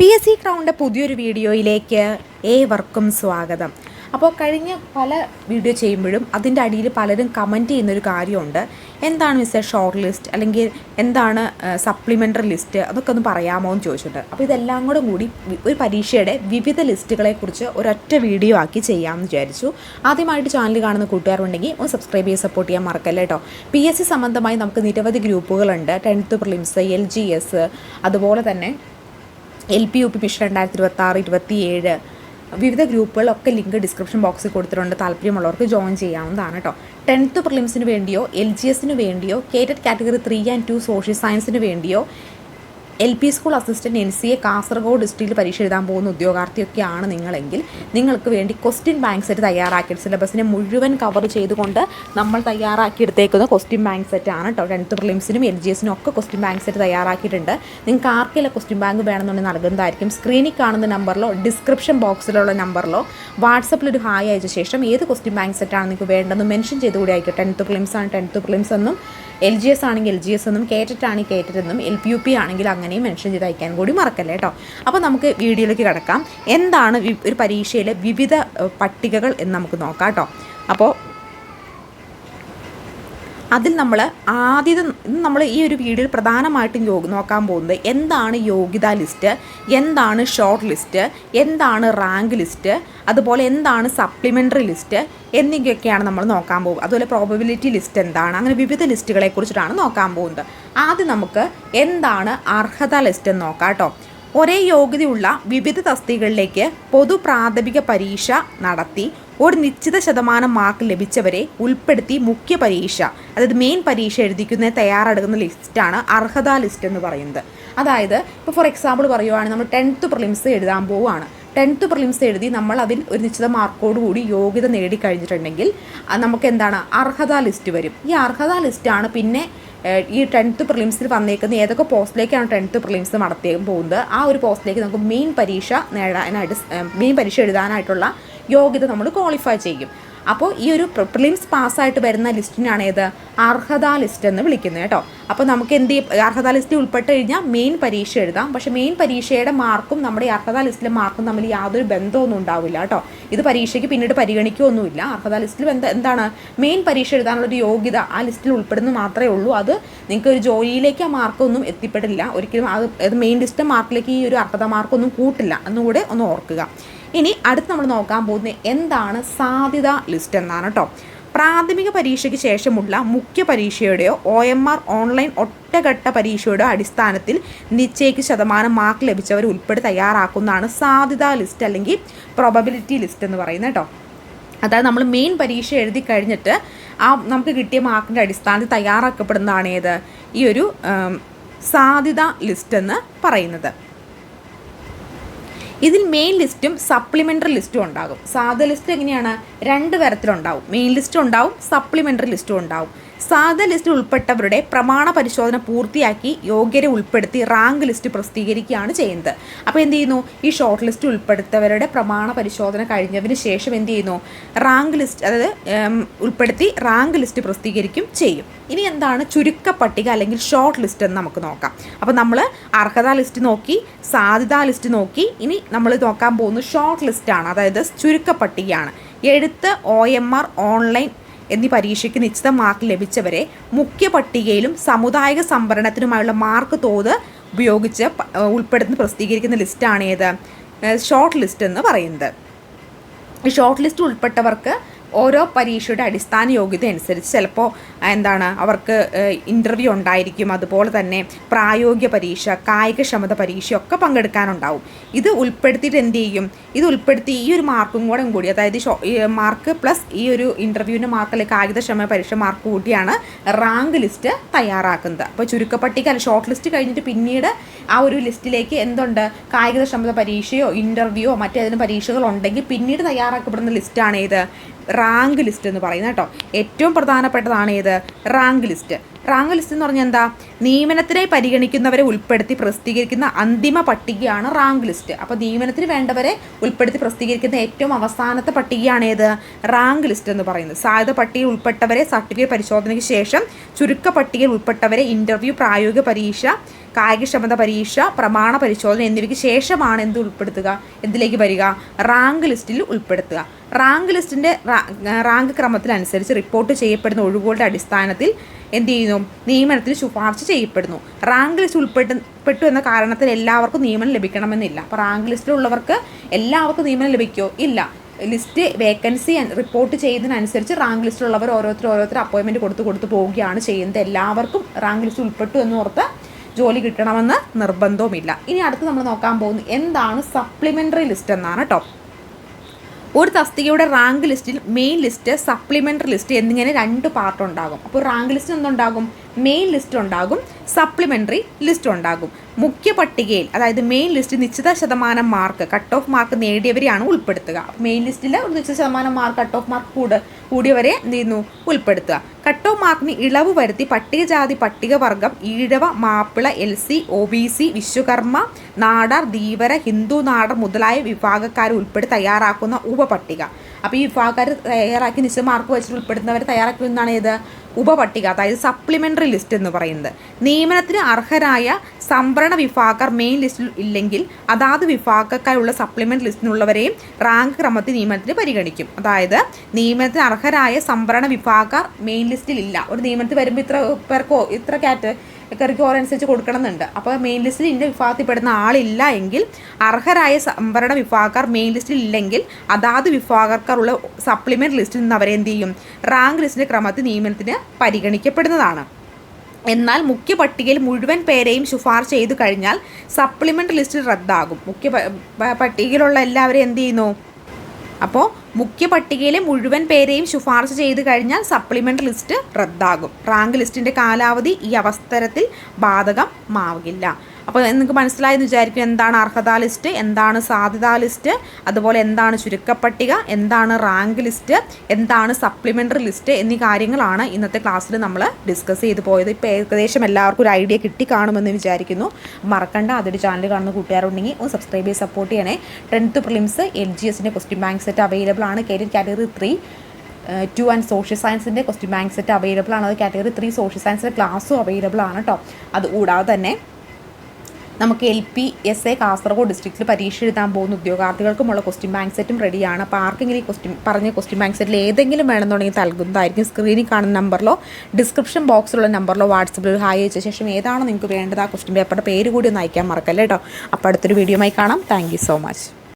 P S C crowned പുതിയൊരു വീഡിയോയിലേക്ക് ഏവർക്കും സ്വാഗതം. അപ്പോൾ കഴിഞ്ഞ പല വീഡിയോ ചെയ്യുമ്പോഴും അതിന്റെ അടിയിൽ പലരും കമന്റ് ചെയ്യുന്നൊരു കാര്യമുണ്ട്. എന്താണ് മിസ്റ്റർ ഷോർട്ട് ലിസ്റ്റ്? അല്ലെങ്കിൽ എന്താണ് സപ്ലിമെന്ററി ലിസ്റ്റ്? അതൊക്കെ ഒന്ന് പറയാമോ എന്ന് ചോദിച്ചിട്ടുണ്ട്. അപ്പോൾ ഇതെല്ലാം കൂടെ കൂടി ഒരു പരീക്ഷയുടെ വിവിധ ലിസ്റ്റുകളെക്കുറിച്ച് ഒരൊറ്റ വീഡിയോ ആക്കി ചെയ്യാമെന്ന് വിചാരിച്ചു. ആദ്യമായിട്ട് ചാനൽ കാണുന്ന കൂട്ടുകാരുണ്ടെങ്കിൽ ഒന്ന് സബ്സ്ക്രൈബ് ചെയ്ത് സപ്പോർട്ട് ചെയ്യാൻ മറക്കല്ലേ കേട്ടോ. പി എസ് സി സംബന്ധമായി നമുക്ക് നിരവധി ഗ്രൂപ്പുകളുണ്ട്. Tenth prelims L G S അതുപോലെ തന്നെ L P U P mission രണ്ടായിരത്തി ഇരുപത്തി ആറ് ഇരുപത്തി ഏഴ് വിവിധ ഗ്രൂപ്പുകളൊക്കെ ലിങ്ക് ഡിസ്ക്രിപ്ഷൻ ബോക്സിൽ കൊടുത്തിട്ടുണ്ട്. താല്പര്യമുള്ളവർക്ക് ജോയിൻ ചെയ്യാവുന്നതാണ് കേട്ടോ ടെൻത്ത് പ്രിലിംസിന് വേണ്ടിയോ എൽ ജി എസിന് വേണ്ടിയോ KTET category three and two social സയൻസിന് വേണ്ടിയോ L P school assistant N C A Kasaragod ഡിസ്ട്രിക്റ്റിൽ പരീക്ഷ എഴുതാൻ പോകുന്ന ഉദ്യോഗാർത്ഥിയൊക്കെയാണ് നിങ്ങളെങ്കിൽ നിങ്ങൾക്ക് വേണ്ടി ക്വസ്റ്റ്യൻ ബാങ്ക് സെറ്റ് തയ്യാറാക്കിയിട്ട് സിലബസിനെ മുഴുവൻ കവർ ചെയ്തുകൊണ്ട് നമ്മൾ തയ്യാറാക്കിയെടുത്തേക്കുന്ന ക്വസ്റ്റ്യൻ ബാങ്ക് സെറ്റ് ആണ് കേട്ടോ ടെൻത്ത് പ്രിലിംസിനും എൽ ജി എസിനും ഒക്കെ ക്വസ്റ്റ്യൻ ബാങ്ക് സെറ്റ് തയ്യാറാക്കിയിട്ടുണ്ട്. നിങ്ങൾക്ക് ആർക്കെല്ലാം ക്വസ്റ്റ്യൻ ബാങ്ക് വേണമെന്നുണ്ടെങ്കിൽ നൽകുന്നതായിരിക്കും. സ്ക്രീനിൽ കാണുന്ന നമ്പറിലോ ഡിസ്ക്രിപ്ഷൻ ബോക്സിലുള്ള നമ്പറിലോ വാട്സപ്പിൽ ഒരു ഹായ് അയച്ച ശേഷം ഏത് ക്വസ്റ്റ്യൻ ബാങ്ക് സെറ്റാണ് നിങ്ങൾക്ക് വേണ്ടതെന്ന് മെൻഷൻ ചെയ്ത് കൂടി ആയിരിക്കും ടെൻത്ത് പ്രിലിംസ് ആണ് ടെൻത്ത് പ്രിലിംസ് എന്നും എൽ ജി എസ് ആണെങ്കിൽ എൽ ജി എസ് എന്നും കേറ്ററ്റ് ആണെങ്കിൽ കേറ്ററ്റ് എന്നും എൽ പി യു പി ആണെങ്കിൽ അങ്ങനെയും മെൻഷൻ ചെയ്ത് അയക്കാൻ കൂടി മറക്കല്ലേ കേട്ടോ അപ്പോൾ നമുക്ക് വീഡിയോയിലേക്ക് കിടക്കാം. എന്താണ് ഒരു പരീക്ഷയിലെ വിവിധ പട്ടികകൾ എന്ന് നമുക്ക് നോക്കാം കേട്ടോ അപ്പോൾ അതിൽ നമ്മൾ ആദ്യത്തെ നമ്മൾ ഈ ഒരു വീഡിയോയിൽ പ്രധാനമായിട്ടും യോ നോക്കാൻ പോകുന്നത് എന്താണ് യോഗ്യതാ ലിസ്റ്റ് എന്താണ് ഷോർട്ട് ലിസ്റ്റ് എന്താണ് റാങ്ക് ലിസ്റ്റ് അതുപോലെ എന്താണ് സപ്ലിമെന്ററി ലിസ്റ്റ് എന്നിവയൊക്കെയാണ് നമ്മൾ നോക്കാൻ പോകുന്നത്. അതുപോലെ പ്രോബബിലിറ്റി ലിസ്റ്റ് എന്താണ് അങ്ങനെ വിവിധ ലിസ്റ്റുകളെ കുറിച്ചിട്ടാണ് നോക്കാൻ പോകുന്നത്. ആദ്യം നമുക്ക് എന്താണ് അർഹത ലിസ്റ്റ് എന്ന് നോക്കാം കേട്ടോ. ഒരേ യോഗ്യതയുള്ള വിവിധ തസ്തികളിലേക്ക് പൊതു പ്രാഥമിക പരീക്ഷ നടത്തി ഒരു നിശ്ചിത ശതമാനം മാർക്ക് ലഭിച്ചവരെ ഉൾപ്പെടുത്തി മുഖ്യ പരീക്ഷ അതായത് മെയിൻ പരീക്ഷ എഴുതിക്കുന്ന തയ്യാറെടുക്കുന്ന ലിസ്റ്റാണ് അർഹതാ ലിസ്റ്റ് എന്ന് പറയുന്നത്. അതായത് ഇപ്പോൾ ഫോർ എക്സാമ്പിൾ പറയുവാണെങ്കിൽ നമ്മൾ ടെൻത്ത് പ്രിലിംസ് എഴുതാൻ പോവുകയാണ്. ടെൻത്ത് പ്രിലിംസ് എഴുതി നമ്മൾ അതിൽ ഒരു നിശ്ചിത മാർക്കോട് കൂടി യോഗ്യത നേടിക്കഴിഞ്ഞിട്ടുണ്ടെങ്കിൽ നമുക്ക് എന്താണ് അർഹതാ ലിസ്റ്റ് വരും. ഈ അർഹതാ ലിസ്റ്റാണ് പിന്നെ ഈ ടെൻത്ത് പ്രിലിംസിൽ വന്നേക്കുന്ന ഏതൊക്കെ പോസ്റ്റിലേക്കാണ് ടെൻത്ത് പ്രിലിംസ് നടത്തിയാൽ പോകുന്നത്. ആ ഒരു പോസ്റ്റിലേക്ക് നമുക്ക് മെയിൻ പരീക്ഷ നേടാനായിട്ട് മെയിൻ പരീക്ഷ എഴുതാനായിട്ടുള്ള യോഗ്യത നമ്മൾ ക്വാളിഫൈ ചെയ്യും. അപ്പോൾ ഈ ഒരു പ്രിലിംസ് പാസ്സായിട്ട് വരുന്ന ലിസ്റ്റിനാണ് ഏത്? അർഹതാ ലിസ്റ്റ് എന്ന് വിളിക്കുന്നത് കേട്ടോ. അപ്പോൾ നമുക്ക് എന്ത് അർഹതാ ലിസ്റ്റിൽ ഉൾപ്പെട്ട് കഴിഞ്ഞാൽ മെയിൻ പരീക്ഷ എഴുതാം. പക്ഷേ മെയിൻ പരീക്ഷയുടെ മാർക്കും നമ്മുടെ അർഹതാ ലിസ്റ്റിലെ മാർക്കും തമ്മിൽ യാതൊരു ബന്ധമൊന്നും ഉണ്ടാവില്ല കേട്ടോ. ഇത് പരീക്ഷയ്ക്ക് പിന്നീട് പരിഗണിക്കുകയൊന്നുമില്ല. അർഹതാ ലിസ്റ്റിൽ എന്താ എന്താണ്? മെയിൻ പരീക്ഷ എഴുതാനുള്ള ഒരു യോഗ്യത ആ ലിസ്റ്റിൽ ഉൾപ്പെടുന്നു മാത്രമേ ഉള്ളൂ. അത് നിങ്ങൾക്ക് ഒരു ജോലിയിലേക്ക് ആ മാർക്കൊന്നും എത്തിപ്പെടില്ല. ഒരിക്കലും അത് മെയിൻ ലിസ്റ്റ് മാർക്കിലേക്ക് ഈ ഒരു അർഹത മാർക്കൊന്നും കൂട്ടില്ല. എന്നുകൂടെ ഒന്ന് ഓർക്കുക. ഇനി അടുത്ത് നമ്മൾ നോക്കാൻ പോകുന്നത് എന്താണ് സാധ്യത ലിസ്റ്റ് എന്നാണ് കേട്ടോ. പ്രാഥമിക പരീക്ഷയ്ക്ക് ശേഷമുള്ള മുഖ്യ പരീക്ഷയുടെയോ ഒ എം ആർ ഓൺലൈൻ ഒറ്റഘട്ട പരീക്ഷയുടെ അടിസ്ഥാനത്തിൽ നിശ്ചയിക്ക് ശതമാനം മാർക്ക് ലഭിച്ചവർ ഉൾപ്പെടെ തയ്യാറാക്കുന്നതാണ് സാധ്യതാ ലിസ്റ്റ് അല്ലെങ്കിൽ പ്രോബബിലിറ്റി ലിസ്റ്റ് എന്ന് പറയുന്നത് കേട്ടോ. അതായത് നമ്മൾ മെയിൻ പരീക്ഷ എഴുതി കഴിഞ്ഞിട്ട് ആ നമുക്ക് കിട്ടിയ മാർക്കിന്റെ അടിസ്ഥാനത്തിൽ തയ്യാറാക്കപ്പെടുന്നതാണ് ഏത്? ഈ ഒരു സാധ്യത ലിസ്റ്റ് എന്ന് പറയുന്നത്. ഇതിൽ മെയിൻ ലിസ്റ്റും സപ്ലിമെന്ററി ലിസ്റ്റും ഉണ്ടാകും. സാധാ ലിസ്റ്റ് എങ്ങനെയാണ്? രണ്ട് തരത്തിലുണ്ടാവും. മെയിൻ ലിസ്റ്റും ഉണ്ടാവും സപ്ലിമെന്ററി ലിസ്റ്റും ഉണ്ടാവും. സാധാ ലിസ്റ്റിൽ ഉൾപ്പെട്ടവരുടെ പ്രമാണ പരിശോധന പൂർത്തിയാക്കി യോഗ്യരെ ഉൾപ്പെടുത്തി റാങ്ക് ലിസ്റ്റ് പ്രസിദ്ധീകരിക്കുകയാണ് ചെയ്യുന്നത്. അപ്പോൾ എന്ത് ചെയ്യുന്നു? ഈ ഷോർട്ട് ലിസ്റ്റ് ഉൾപ്പെടുത്തവരുടെ പ്രമാണ പരിശോധന കഴിഞ്ഞതിന് ശേഷം എന്ത് ചെയ്യുന്നു? റാങ്ക് ലിസ്റ്റ് അതായത് ഉൾപ്പെടുത്തി റാങ്ക് ലിസ്റ്റ് പ്രസിദ്ധീകരിക്കും ചെയ്യും. ഇനി എന്താണ് ചുരുക്ക പട്ടിക അല്ലെങ്കിൽ ഷോർട്ട് ലിസ്റ്റ് എന്ന് നമുക്ക് നോക്കാം. അപ്പോൾ നമ്മൾ അർഹതാ ലിസ്റ്റ് നോക്കി സാധ്യതാ ലിസ്റ്റ് നോക്കി ഇനി നമ്മൾ നോക്കാൻ പോകുന്നത് ഷോർട്ട് ലിസ്റ്റാണ് അതായത് ചുരുക്ക പട്ടികയാണ്. എഴുത്ത് ഒ എം ആർ ഓൺലൈൻ എന്നീ പരീക്ഷയ്ക്ക് നിശ്ചിത മാർക്ക് ലഭിച്ചവരെ മുഖ്യ പട്ടികയിലും സമുദായിക സംവരണത്തിനുമായുള്ള മാർക്ക് തോത് ഉപയോഗിച്ച് ഉൾപ്പെടുത്തുന്ന ഉൾപ്പെടുത്തി പ്രസിദ്ധീകരിക്കുന്ന ലിസ്റ്റാണ് ഏത്? ഷോർട്ട് ലിസ്റ്റ് എന്ന് പറയുന്നത്. ഈ ഷോർട്ട് ലിസ്റ്റ് ഉൾപ്പെട്ടവർക്ക് ഓരോ പരീക്ഷയുടെ അടിസ്ഥാന യോഗ്യത അനുസരിച്ച് ചിലപ്പോൾ എന്താണ് അവർക്ക് ഇന്റർവ്യൂ ഉണ്ടായിരിക്കും. അതുപോലെ തന്നെ പ്രായോഗിക പരീക്ഷ കായികക്ഷമത പരീക്ഷയൊക്കെ പങ്കെടുക്കാനുണ്ടാവും. ഇത് ഉൾപ്പെടുത്തിയിട്ട് എന്ത് ചെയ്യും? ഇത് ഉൾപ്പെടുത്തി ഈ ഒരു മാർക്കും കൂടെ കൂടി അതായത് മാർക്ക് പ്ലസ് ഈ ഒരു ഇന്റർവ്യൂവിന്റെ മാർക്ക് അല്ലെങ്കിൽ കായികക്ഷമ പരീക്ഷ മാർക്ക് കൂട്ടിയാണ് റാങ്ക് ലിസ്റ്റ് തയ്യാറാക്കുന്നത്. അപ്പോൾ ചുരുക്കപ്പട്ടിക അല്ല ഷോർട്ട് ലിസ്റ്റ് കഴിഞ്ഞിട്ട് പിന്നീട് ആ ഒരു ലിസ്റ്റിലേക്ക് എന്തുണ്ട്? കായികക്ഷമത പരീക്ഷയോ ഇന്റർവ്യൂയോ മറ്റേതെങ്കിലും പരീക്ഷകൾ ഉണ്ടെങ്കിൽ പിന്നീട് തയ്യാറാക്കപ്പെടുന്ന ലിസ്റ്റാണ് ഏത് റാങ്ക് ലിസ്റ്റ് എന്ന് പറയുന്നത് കേട്ടോ. ഏറ്റവും പ്രധാനപ്പെട്ടതാണ് ഏത്? Rank list. റാങ്ക് ലിസ്റ്റ് എന്ന് പറഞ്ഞാൽ എന്താ? നിയമനത്തിനായി പരിഗണിക്കുന്നവരെ ഉൾപ്പെടുത്തി പ്രസിദ്ധീകരിക്കുന്ന അന്തിമ പട്ടികയാണ് റാങ്ക് ലിസ്റ്റ്. അപ്പോൾ നിയമനത്തിന് വേണ്ടവരെ ഉൾപ്പെടുത്തി പ്രസിദ്ധീകരിക്കുന്ന ഏറ്റവും അവസാനത്തെ പട്ടികയാണ് ഏത്? റാങ്ക് ലിസ്റ്റ് എന്ന് പറയുന്നത്. സാധ്യത പട്ടികയിൽ ഉൾപ്പെട്ടവരെ സർട്ടിഫിക്കറ്റ് പരിശോധനയ്ക്ക് ശേഷം ചുരുക്ക പട്ടികയിൽ ഉൾപ്പെട്ടവരെ ഇന്റർവ്യൂ പ്രായോഗിക പരീക്ഷ കായികക്ഷമത പരീക്ഷ പ്രമാണ പരിശോധന എന്നിവയ്ക്ക് ശേഷമാണ് എന്ത് ഉൾപ്പെടുത്തുക? എന്തിലേക്ക് വരിക? റാങ്ക് ലിസ്റ്റിൽ ഉൾപ്പെടുത്തുക. റാങ്ക് ലിസ്റ്റിന്റെ റാങ്ക് ക്രമത്തിനനുസരിച്ച് റിപ്പോർട്ട് ചെയ്യപ്പെടുന്ന ഒഴിവുകളുടെ അടിസ്ഥാനത്തിൽ എന്ത് ചെയ്യുന്നു? നിയമനത്തിന് ശുപാർശ ചെയ്യപ്പെടുന്നു. റാങ്ക് ലിസ്റ്റ് ഉൾപ്പെട്ടു പെട്ടു എന്ന കാരണത്തിൽ എല്ലാവർക്കും നിയമനം ലഭിക്കണമെന്നില്ല. അപ്പോൾ റാങ്ക് ലിസ്റ്റിലുള്ളവർക്ക് എല്ലാവർക്കും നിയമനം ലഭിക്കുമോ ഇല്ല. ലിസ്റ്റ് വേക്കൻസി റിപ്പോർട്ട് ചെയ്യുന്നതിനനുസരിച്ച് റാങ്ക് ലിസ്റ്റിലുള്ളവർ ഓരോരുത്തർ ഓരോരുത്തർ അപ്പോയിൻമെന്റ് കൊടുത്ത് കൊടുത്ത് പോവുകയാണ് ചെയ്യുന്നത്. എല്ലാവർക്കും റാങ്ക് ലിസ്റ്റ് ഉൾപ്പെട്ടു എന്ന് ഓർത്ത് ജോലി കിട്ടണമെന്ന് നിർബന്ധവുമില്ല. ഇനി അടുത്ത് നമ്മൾ നോക്കാൻ പോകുന്നത് എന്താണ് സപ്ലിമെന്ററി ലിസ്റ്റ് എന്നാണ് കേട്ടോ. ഒരു തസ്തികയുടെ റാങ്ക് ലിസ്റ്റിൽ മെയിൻ ലിസ്റ്റ് സപ്ലിമെന്ററി ലിസ്റ്റ് എന്നിങ്ങനെ രണ്ട് പാർട്ട് ഉണ്ടാകും. അപ്പോൾ റാങ്ക് ലിസ്റ്റ് എന്തുണ്ടാകും? മെയിൻ ലിസ്റ്റ് ഉണ്ടാകും സപ്ലിമെന്ററി ലിസ്റ്റ് ഉണ്ടാകും. മുഖ്യ പട്ടികയിൽ അതായത് മെയിൻ ലിസ്റ്റ് നിശ്ചിത ശതമാനം മാർക്ക് കട്ട് ഓഫ് മാർക്ക് നേടിയവരെയാണ് ഉൾപ്പെടുത്തുക. മെയിൻ ലിസ്റ്റിൽ ഒരു നിശ്ചിത ശതമാനം മാർക്ക് കട്ട് ഓഫ് മാർക്ക് കൂട് കൂടിയവരെ എന്ത് ചെയ്യുന്നു? ഉൾപ്പെടുത്തുക. കട്ട് ഓഫ് മാർക്കിന് ഇളവ് വരുത്തി പട്ടികജാതി പട്ടികവർഗം Ezhava Mappila L C O B C Vishwakarma Nadar Dheevara Hindu Nadar മുതലായ വിഭാഗക്കാരെ ഉൾപ്പെടുത്തി തയ്യാറാക്കുന്ന ഉപപട്ടിക. അപ്പോൾ ഈ വിഭാഗക്കാർ തയ്യാറാക്കി നിശ്ചിത മാർക്ക് വെച്ചിട്ട് ഉൾപ്പെടുത്തുന്നവർ തയ്യാറാക്കുന്നതാണ് ഏത്? ഉപപട്ടിക അതായത് സപ്ലിമെന്ററി ലിസ്റ്റ് എന്ന് പറയുന്നത്. നിയമനത്തിന് അർഹരായ സംവരണ വിഭാഗക്കാർ മെയിൻ ലിസ്റ്റിൽ ഇല്ലെങ്കിൽ അതാത് വിഭാഗക്കാരുള്ള സപ്ലിമെന്റ് ലിസ്റ്റിനുള്ളവരെയും റാങ്ക് ക്രമത്തിൽ നിയമനത്തിന് പരിഗണിക്കും. അതായത് നിയമനത്തിന് അർഹരായ സംവരണ വിഭാഗക്കാർ മെയിൻ ലിസ്റ്റിൽ ഇല്ല. ഒരു നിയമനത്തിൽ വരുമ്പോൾ ഇത്ര പേർക്കോ ഇത്ര കാറ്റ് കറിക്കോർ അനുസരിച്ച് കൊടുക്കണമെന്നുണ്ട്. അപ്പോൾ മെയിൻ ലിസ്റ്റിൽ ഇതിന്റെ വിഭാഗത്തിൽ പെടുന്ന ആളില്ല എങ്കിൽ അർഹരായ സംവരണ വിഭാഗക്കാർ മെയിൻ ലിസ്റ്റിൽ ഇല്ലെങ്കിൽ അതാത് വിഭാഗക്കാരുള്ള സപ്ലിമെന്റ് ലിസ്റ്റിൽ നിന്ന് അവരെ എന്ത് ചെയ്യും? റാങ്ക് ലിസ്റ്റിന്റെ ക്രമത്തിൽ നിയമനത്തിന് പരിഗണിക്കപ്പെടുന്നതാണ്. എന്നാൽ മുഖ്യ പട്ടികയിൽ മുഴുവൻ പേരെയും ശുപാർശ ചെയ്തു കഴിഞ്ഞാൽ സപ്ലിമെന്റ് ലിസ്റ്റിൽ റദ്ദാകും. മുഖ്യ പട്ടികയിലുള്ള എല്ലാവരെയും എന്ത് ചെയ്യുന്നു? അപ്പോൾ മുഖ്യ പട്ടികയിലെ മുഴുവൻ പേരെയും ശുപാർശ ചെയ്തു കഴിഞ്ഞാൽ സപ്ലിമെന്റ് ലിസ്റ്റ് റദ്ദാകും. റാങ്ക് ലിസ്റ്റിന്റെ കാലാവധി ഈ അവസരത്തിൽ ബാധകമാവില്ല അപ്പോൾ നിങ്ങൾക്ക് മനസ്സിലായെന്ന് വിചാരിക്കും എന്താണ് അർഹതാ ലിസ്റ്റ് എന്താണ് സാധ്യതാ ലിസ്റ്റ് അതുപോലെ എന്താണ് ചുരുക്കപ്പട്ടിക എന്താണ് റാങ്ക് ലിസ്റ്റ് എന്താണ് സപ്ലിമെന്ററി ലിസ്റ്റ് എന്നീ കാര്യങ്ങളാണ് ഇന്നത്തെ ക്ലാസ്സിൽ നമ്മൾ ഡിസ്കസ് ചെയ്തു പോയത്. ഇപ്പോൾ ഏകദേശം എല്ലാവർക്കും ഒരു ഐഡിയ കിട്ടി കാണുമെന്ന് വിചാരിക്കുന്നു. മറക്കണ്ട അതൊരു ചാനൽ കാണുന്ന കൂട്ടുകാരുണ്ടെങ്കിൽ ഒന്ന് സബ്സ്ക്രൈബ് ചെയ്ത് സപ്പോർട്ട് ചെയ്യണേ. ടെൻത്ത് പ്രിലിംസ് എൽ ജി എസിന്റെ ക്വസ്റ്റ്യൻ ബാങ്ക് സെറ്റ് അവൈലബിൾ ആണ്. Career category three two and social സയൻസിന്റെ ക്വസ്റ്റ്യൻ ബാങ്ക് സെറ്റ് അവൈലബിൾ ആണ്. അത് കാറ്റഗറി ത്രീ സോഷ്യൽ സയൻസിന്റെ ക്ലാസ്സും അവൈലബിൾ ആണ് കേട്ടോ അത് കൂടാതെ തന്നെ നമുക്ക് L P S A Kasaragod ഡിസ്ട്രിക്റ്റിൽ പരീക്ഷ എഴുതാൻ പോകുന്ന ഉദ്യോഗാർത്ഥികൾക്കുമുള്ള ക്വസ്റ്റ്യൻ ബാങ്ക് സെറ്റും റെഡിയാണ് അപ്പോൾ ആർക്കെങ്കിലും ഈ ക്വസ്റ്റ്യൻ പറഞ്ഞ ക്വസ്റ്റ്യൻ ബാങ്ക് സെറ്റിൽ ഏതെങ്കിലും വേണമെന്നുണ്ടെങ്കിൽ നൽകുന്നതായിരിക്കും സ്ക്രീനിൽ കാണുന്ന നമ്പറിലോ ഡിസ്ക്രിപ്ഷൻ ബോക്സിലുള്ള നമ്പറിലോ വാട്സപ്പിൽ ഒരു ഹായ് അയച്ച ശേഷം ഏതാണോ നിങ്ങൾക്ക് വേണ്ടത് ആ ക്വസ്റ്റ്യൻ പേപ്പറുടെ പേര് കൂടി ഒന്ന് അയക്കാൻ മറക്കല്ലേ കേട്ടോ അപ്പോൾ അടുത്തൊരു വീഡിയോ ആയി കാണാം. Thank so much